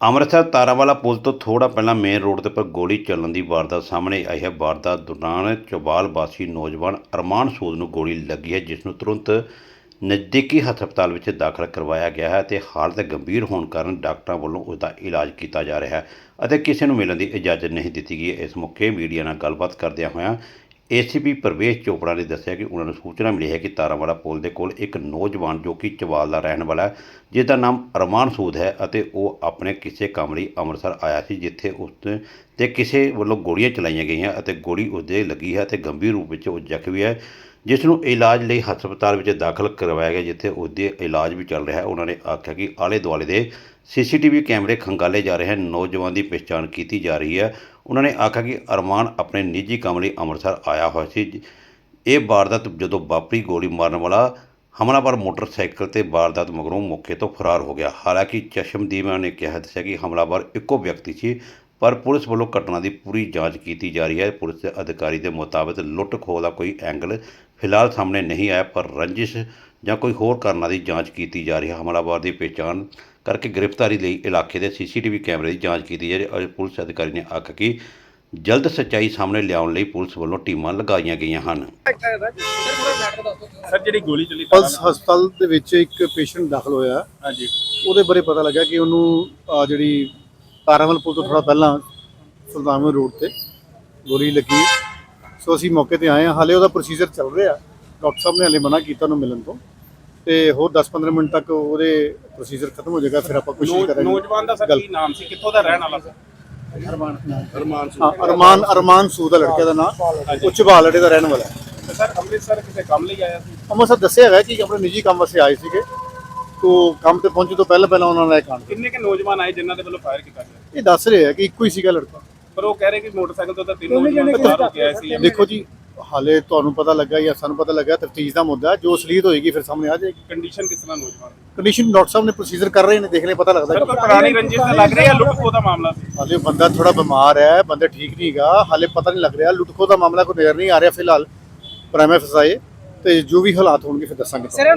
ਅੰਮ੍ਰਿਤਸਰ ਤਾਰਾਵਾਲਾ ਪੁਲ ਤੋਂ ਥੋੜਾ ਪਹਿਲਾਂ ਮੇਨ ਰੋਡ ਦੇ ਉੱਪਰ ਗੋਲੀ ਚੱਲਣ ਦੀ ਵਾਰਦਾਤ ਸਾਹਮਣੇ ਆਈ ਹੈ। ਵਾਰਦਾਤ ਦੌਰਾਨ ਚੌਬਾਲ ਵਾਸੀ ਨੌਜਵਾਨ ਅਰਮਾਨ ਸੂਦ ਨੂੰ ਗੋਲੀ ਲੱਗੀ ਹੈ, ਜਿਸ ਨੂੰ ਤੁਰੰਤ ਨਜ਼ਦੀਕੀ ਹਸਪਤਾਲ ਵਿੱਚ ਦਾਖਲ ਕਰਵਾਇਆ ਗਿਆ ਹੈ ਤੇ ਹਾਲਤ ਗੰਭੀਰ ਹੋਣ ਕਾਰਨ ਡਾਕਟਰਾਂ ਵੱਲੋਂ ਉਸ ਦਾ ਇਲਾਜ ਕੀਤਾ ਜਾ ਰਿਹਾ ਹੈ ਅਤੇ ਕਿਸੇ ਨੂੰ ਮਿਲਣ ਦੀ ਇਜਾਜ਼ਤ ਨਹੀਂ ਦਿੱਤੀ ਗਈ ਹੈ। ਇਸ ਮੌਕੇ ਮੀਡੀਆ ਨਾਲ ਗੱਲਬਾਤ ਕਰਦਿਆਂ ਹੋਇਆਂ ਏਸੀਪੀ ਪ੍ਰਵੇਸ਼ ਚੋਪੜਾ ਨੇ ਦੱਸਿਆ ਕਿ ਉਹਨਾਂ ਨੂੰ ਸੂਚਨਾ ਮਿਲੀ ਹੈ ਕਿ ਤਾਰਾਵਾਲਾ ਪੁਲ ਦੇ ਕੋਲ ਇੱਕ ਨੌਜਵਾਨ ਜੋ ਕਿ ਚਵਾਲ ਦਾ ਰਹਿਣ ਵਾਲਾ ਹੈ ਜਿਸ ਦਾ ਨਾਮ ਅਰਮਾਨ ਸੂਦ ਹੈ ਅਤੇ ਉਹ ਆਪਣੇ ਕਿਸੇ ਕੰਮ ਲਈ ਅੰਮ੍ਰਿਤਸਰ ਆਇਆ ਸੀ, ਜਿੱਥੇ ਉਸ ਤੇ ਕਿਸੇ ਵੱਲੋਂ ਗੋਲੀਆਂ ਚਲਾਈਆਂ ਗਈਆਂ ਅਤੇ ਗੋਲੀ ਉਸਦੇ ਲੱਗੀ ਹੈ ਅਤੇ ਗੰਭੀਰ ਰੂਪ ਵਿੱਚ ਉਹ ਜ਼ਖਮੀ ਹੈ, ਜਿਸ ਨੂੰ ਇਲਾਜ ਲਈ ਹਸਪਤਾਲ ਵਿੱਚ ਦਾਖਲ ਕਰਵਾਇਆ ਗਿਆ, ਜਿੱਥੇ ਉਸਦੇ ਇਲਾਜ ਵੀ ਚੱਲ ਰਿਹਾ ਹੈ। ਉਹਨਾਂ ਨੇ ਆਖਿਆ ਕਿ ਆਲੇ ਦੁਆਲੇ ਦੇ ਸੀਸੀਟੀਵੀ ਕੈਮਰੇ ਖੰਗਾਲੇ ਜਾ ਰਹੇ ਹਨ, ਨੌਜਵਾਨ ਦੀ ਪਛਾਣ ਕੀਤੀ ਜਾ ਰਹੀ ਹੈ। ਉਹਨਾਂ ਨੇ ਆਖਿਆ ਕਿ ਅਰਮਾਨ ਆਪਣੇ ਨਿੱਜੀ ਕੰਮ ਲਈ ਅੰਮ੍ਰਿਤਸਰ ਆਇਆ ਹੋਇਆ ਸੀ। ਇਹ ਵਾਰਦਾਤ ਜਦੋਂ ਵਾਪਰੀ, ਗੋਲੀ ਮਾਰਨ ਵਾਲਾ ਹਮਲਾਵਰ ਮੋਟਰਸਾਈਕਲ ਤੇ ਵਾਰਦਾਤ ਮਗਰੋਂ ਮੌਕੇ ਤੋਂ ਫਰਾਰ ਹੋ ਗਿਆ। ਹਾਲਾਂਕਿ ਚਸ਼ਮਦੀਵਾਂ ਨੇ ਕਿਹਾ ਦੱਸਿਆ ਕਿ ਹਮਲਾਵਰ ਇੱਕੋ ਵਿਅਕਤੀ ਸੀ, ਪਰ ਪੁਲਿਸ ਵੱਲੋਂ ਘਟਨਾ ਦੀ ਪੂਰੀ ਜਾਂਚ ਕੀਤੀ ਜਾ ਰਹੀ ਹੈ। ਪੁਲਿਸ ਦੇ ਅਧਿਕਾਰੀ ਦੇ ਮੁਤਾਬਕ ਲੁੱਟ ਖੋਹ ਦਾ ਕੋਈ ਐਂਗਲ ਫਿਲਹਾਲ ਸਾਹਮਣੇ ਨਹੀਂ ਆਇਆ, ਪਰ ਰੰਜਿਸ਼ ਜਾਂ ਕੋਈ ਹੋਰ ਕਾਰਨਾਂ ਦੀ ਜਾਂਚ ਕੀਤੀ ਜਾ ਰਹੀ ਹੈ। ਹਮਲਾਵਰ ਦੀ ਪਛਾਣ ਕਰਕੇ ਗ੍ਰਿਫਤਾਰੀ ਲਈ ਇਲਾਕੇ ਦੇ ਸੀਸੀਟੀਵੀ ਕੈਮਰੇ ਦੀ ਜਾਂਚ ਕੀਤੀ ਜਾ ਰਹੀ ਹੈ। ਪੁਲਿਸ ਅਧਿਕਾਰੀ ਨੇ ਆਖਿਆ ਕਿ ਜਲਦ ਸੱਚਾਈ ਸਾਹਮਣੇ ਲਿਆਉਣ ਲਈ ਪੁਲਿਸ ਵੱਲੋਂ ਟੀਮਾਂ ਲਗਾਈਆਂ ਗਈਆਂ ਹਨ। ਸਰ ਜਿਹੜੀ ਗੋਲੀ ਚੱਲੀ ਪਲਸ ਹਸਪਤਾਲ ਦੇ ਵਿੱਚ ਇੱਕ ਪੇਸ਼ੈਂਟ ਦਾਖਲ ਹੋਇਆ। ਹਾਂਜੀ। ਉਹਦੇ ਬਾਰੇ ਪਤਾ ਲੱਗਾ ਕਿ ਉਹਨੂੰ ਜਿਹੜੀ ਤਾਰਾਮਲ ਪੁਲ ਤੋਂ ਥੋੜਾ ਪਹਿਲਾਂ ਸੁਲਤਾਨਪੁਰ ਰੋਡ ਤੇ ਗੋਲੀ ਲੱਗੀ। ਸੋ ਅਸੀਂ ਮੌਕੇ ਤੇ ਆਏ ਹਾਂ। ਹਾਲੇ ਉਹਦਾ ਪ੍ਰੋਸੀਜਰ ਚੱਲ ਰਿਹਾ। ਡਾਕਟਰ ਸਾਹਿਬ ਨੇ ਹਾਲੇ ਮਨਾ ਕੀਤਾ ਉਹਨੂੰ ਮਿਲਣ ਤੋਂ। ਤੇ ਹੋਰ 10-15 ਮਿੰਟ ਤੱਕ ਉਹਦੇ ਪ੍ਰੋਸੀਜਰ ਖਤਮ ਹੋ ਜਾਏਗਾ ਫਿਰ ਆਪਾਂ ਕੋਸ਼ਿਸ਼ ਨੌ- ਕਰਾਂਗੇ। ਨੌਜਵਾਨ ਦਾ ਸਰ ਗੱਲ- ਕੀ ਨਾਮ ਸੀ? ਕਿੱਥੋਂ ਦਾ ਰਹਿਣ ਵਾਲਾ ਸੀ ਹਾਂ, ਅਰਮਾਨ ਅਰਮਾਨ ਸੂਦ ਦਾ ਲੜਕੇ ਦਾ ਨਾਮ ਉੱਚ ਬਾਲੜੇ ਦਾ ਰਹਿਣ ਵਾਲਾ ਹੈ। ਤੇ ਸਰ ਅੰਮ੍ਰਿਤਸਰ ਕਿਸੇ ਕੰਮ ਲਈ ਆਇਆ ਸੀ? ਅੰਮ੍ਰਿਤਸਰ ਦੱਸਿਆ ਹੈਗਾ ਕਿ ਆਪਣੇ ਨਿੱਜੀ ਕੰਮ ਵਾਸਤੇ ਆਏ ਸੀਗੇ। ਤੋਂ ਕੰਮ ਤੇ ਪਹੁੰਚਣ ਤੋਂ ਪਹਿਲਾਂ ਪਹਿਲਾਂ ਉਹਨਾਂ ਨਾਲ ਇਹ ਕਾਂਡ ਕਿੰਨੇ ਕੇ ਨੌਜਵਾਨ ਆਏ ਜਿਨ੍ਹਾਂ ਦੇ ਵੱਲੋਂ ਫਾਇਰ ਕੀਤਾ ਗਿਆ? ਇਹ ਦੱਸ ਰਹੇ ਕਿ ਇੱਕੋ ਹੀ ਸੀਗਾ ਲੜਕਾ। ਪਰ ਉਹ ਕਹਿ ਰਹੇ ਕਿ ਮੋਟਰਸਾਈਕਲ ਤੋਂ ਤਾਂ ਤਿੰਨ ਨੌਜਵਾਨ ਫਰਾਰ ਹੋ ਕੇ ਆਏ ਸੀ। ਦੇਖੋ ਜੀ ਹਾਲੇ ਤੁਹਾਨੂੰ ਪਤਾ ਲੱਗਾ ਜਾਂ ਸਾਨੂੰ ਪਤਾ ਲੱਗਾ ਤਫਤੀਸ਼ ਦਾ ਮੁੱਦਾ। ਜੋ ਅਸਲੀਅਤ ਹੋਏਗੀ ਫਿਰ ਸਾਹਮਣੇ ਆ ਜਾਏਗੀ ਕੰਡੀਸ਼ਨ ਕਿਸ ਤਰ੍ਹਾਂ ਨੌਜਵਾਨ ਦੀ? ਕੰਡੀਸ਼ਨ ਡਾਕਟਰ ਸਾਹਿਬ ਨੇ ਪ੍ਰੋਸੀਜਰ ਕਰ ਰਹੇ ਨੇ ਦੇਖਣੇ ਪਤਾ ਲੱਗਦਾ ਸਰ ਕੋਈ ਪੁਰਾਣੀ ਰੰਜਿਸ਼ ਤਾਂ ਲੱਗ ਰਹੀ ਹੈ ਲੁੱਟ ਖੋਹ ਦਾ ਮਾਮਲਾ ਸੀ ਹਾਲੇ ਬੰਦਾ ਥੋੜਾ ਬਿਮਾਰ ਹੈ ਬੰਦਾ ਠੀਕ ਨਹੀਂਗਾ ਹਾਲੇ ਪਤਾ ਨਹੀਂ ਲੱਗ ਰਿਹਾ ਲੁੱਟਖੋ ਦਾ ਮਾਮਲਾ ਕੋਈ ਨਜ਼ਰ ਨਹੀਂ ਆ ਰਿਹਾ ਫਿਲਹਾਲ ਪ੍ਰਾਈਮ ਫਸਾਏ ਤੇ ਜੋ ਵੀ ਹਾਲਾਤ ਹੋਣਗੇ ਫਿਰ ਦੱਸਾਂਗੇ ਤੁਹਾਨੂੰ।